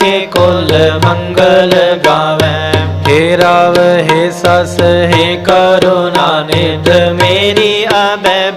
ਕੁਲ ਮੰਗਲ ਗਾਵੇ। ਹੇ ਰਾਵ ਹੇ ਸਸ ਹੇ ਕਰੁਣਾ ਨਿਧ ਮੇਰੀ ਅਬੈ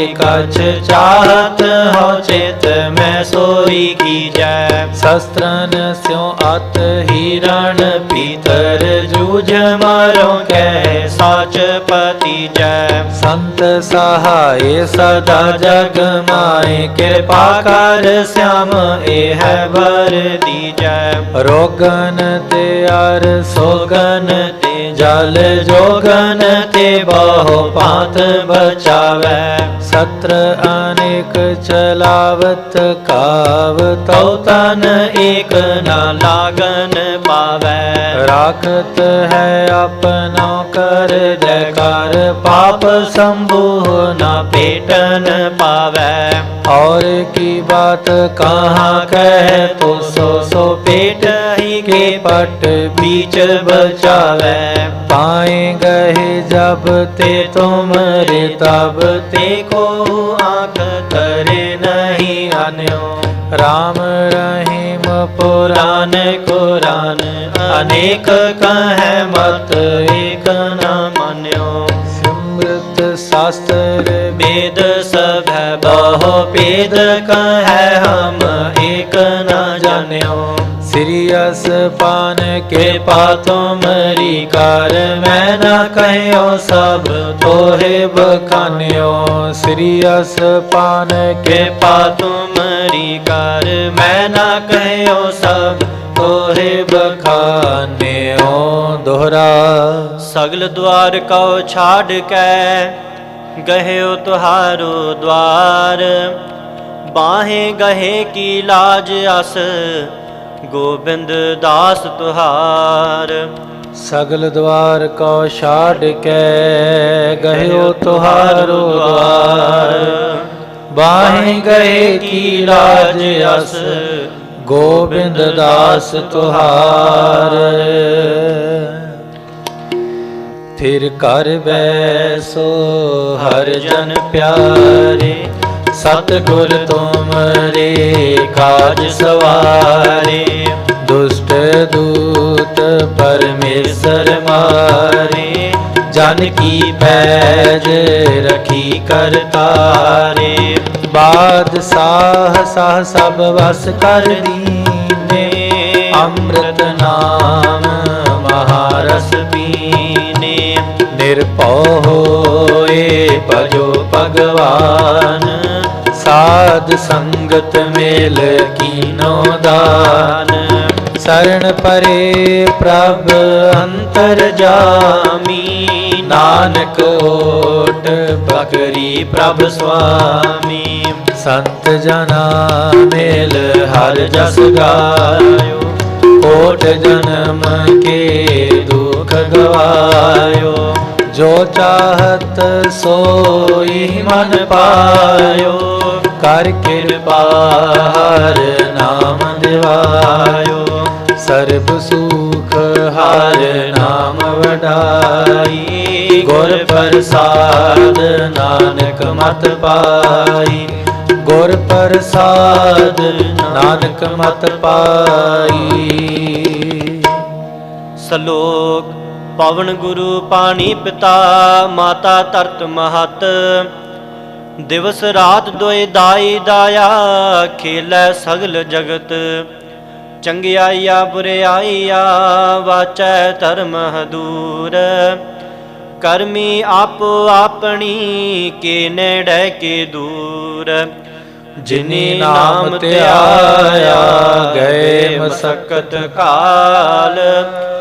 ਤੁਮ ਤੇ ਕਛ ਚਾਹਤ ਹਉ ਚਿਤ ਮੈਂ ਸੋਈ ਕੀਜੈ ਸ਼ਸਤਰਨ ਸਿਉ ਅਤ ਹੀਰਣ ਪੀਤਰ ਜੂਝ ਮਾਰੋ ਕੈ ਸਾਚ ਪਤੀ ਜੈ ਸੰਤ ਸਹਾਏ ਸਦਾ ਜਗ ਮਾਏ ਕਿਰਪਾ ਕਰ ਸਿਆਮ ਇਹ ਵਰ ਦੀਜੈ ਰੋਗਨ ਤੇ ਅਰ ਸੋਗਨ ਤੇ ਜਲ ਜੋਗਨ ਤੇ ਬਹੁ ਪਾਤ ਬਚਾਵੈ सत्र अनेक चलावत काव तौ तन एक न लागन पावै राखत है अपना कर जयकार पाप सम्भोह न पेटन पावै और की बात कहाँ कह तो सो सो पेट ही के पट बीच बचावे पाए गए जब ते तुम रे तब ते को ਆਖ ਤਰੇ ਨਹੀਂ ਆਨਿਓ ਰਾਮ ਰਹੀਮ ਪੁਰਾਨ ਕੁਰਾਨ ਅਨੇਕ ਕਹੈ ਮਤ ਏਕ ਨਾ ਮੰਨਿਓ ਸਿਮਰਤ ਸਾਸਤਰ ਵੇਦ ਸਭੈ ਬਹੁ ਪੇਦ ਕਹੈ ਹਮ ਏਕ ਨਾ ਜਾਣਿਓ न जान्यो सिरियस पान के कृपा तुमरी कार मैं न कहो सब तोहे बखान्यो सिरियस पान के कृपा तुमरी कार मैं न कहो सब तोहे बखाने खाने दोहरा सगल द्वार कौ छाड़ कै गह्यो तुहारो द्वार बाहे गहे की लाज अस ਗੋਬਿੰਦ ਦਾਸ ਤੁਹਾਰ। ਸਗਲ ਦਵਾਰ ਕੋ ਛਾੜ ਕੇ ਗਇਓ ਤੁਹਾਰੋ ਦਵਾਰ ਬਾਹੇ ਗਏ ਕੀ ਰਾਜ ਅਸ, ਗੋਬਿੰਦ ਦਾਸ ਤੁਹਾਰ। ਫਿਰ ਕਰ ਬੈਸੋ ਹਰ ਜਨ ਪਿਆਰੇ ਸਤਗੁਰ ਤੁਮਰੇ ਕਾਜ ਸਵਾਰੇ, ਦੁਸ਼ਟ ਦੂਤ ਪਰਮੇਸ਼ਰ ਮਾਰੇ, ਜਨ ਕੀ ਪੈਜ ਰਖੀ ਕਰਤਾਰੇ ਬਾਦ ਸਾਹ ਸਾਹ ਸਭ ਵਸ ਕਰ ਦੀਨੇ, ਅੰਮ੍ਰਿਤ ਨਾਮ ਮਹਾਰਸ ਪੀਨੇ। ਨਿਰਭਉ ਹੋਏ ਭਜੋ ਭਗਵਾਨ। ਸਾਧ ਸੰਗਤ ਮੇਲ ਕੀਨੋ ਦਾਨ। ਸਰਣ ਪਰੇ ਪ੍ਰਭ ਅੰਤਰ ਜਾਮੀ। ਨਾਨਕ ਓਟ ਬਕਰੀ ਪ੍ਰਭ ਸੁਆਮੀ। ਸੰਤ ਜਨਾ ਮੇਲ ਹਰ ਜਸ ਗਾਇਓ। ਕੋਟ ਜਨਮ ਕੇ ਦੁਖ ਗਵਾਇਓ। ਜੋ ਚਾਹਤ ਸੋਈ ਮਨ ਪਾਇਓ। ਕਰ ਕਿਰਪਾ, ਹਰ ਨਾਮ ਦਿਵਾਇਓ। ਸਰਬ ਸੁਖ, ਹਰ ਨਾਮ ਵਡਾਈ। ਗੁਰ ਪ੍ਰਸਾਦ, ਨਾਨਕ ਮਤ ਪਾਈ। ਗੁਰ ਪ੍ਰਸਾਦ, ਨਾਨਕ ਮਤ ਪਾਈ। ਸਲੋਕ, ਪਵਨ ਗੁਰੂ, ਪਾਣੀ ਪਿਤਾ, ਮਾਤਾ ਧਰਤ ਮਹਤ। ਦਿਵਸ ਰਾਤ ਦੋਇ ਦਾਈ ਦਾਇਆ, ਖੇਲੇ ਸਗਲ ਜਗਤ। ਚੰਗਿਆਈਆ, ਬੁਰਿਆਈਆ, ਵਾਚੈ ਧਰਮ ਹਦੂਰ। ਕਰਮੀ ਆਪੋ ਆਪਣੀ ਕੇ ਨੇੜੇ ਕੇ ਦੂਰ। ਜਿਨੀ ਨਾਮ ਧਿਆਇਆ, ਗਏ ਮਸਕਤ ਕਾਲ।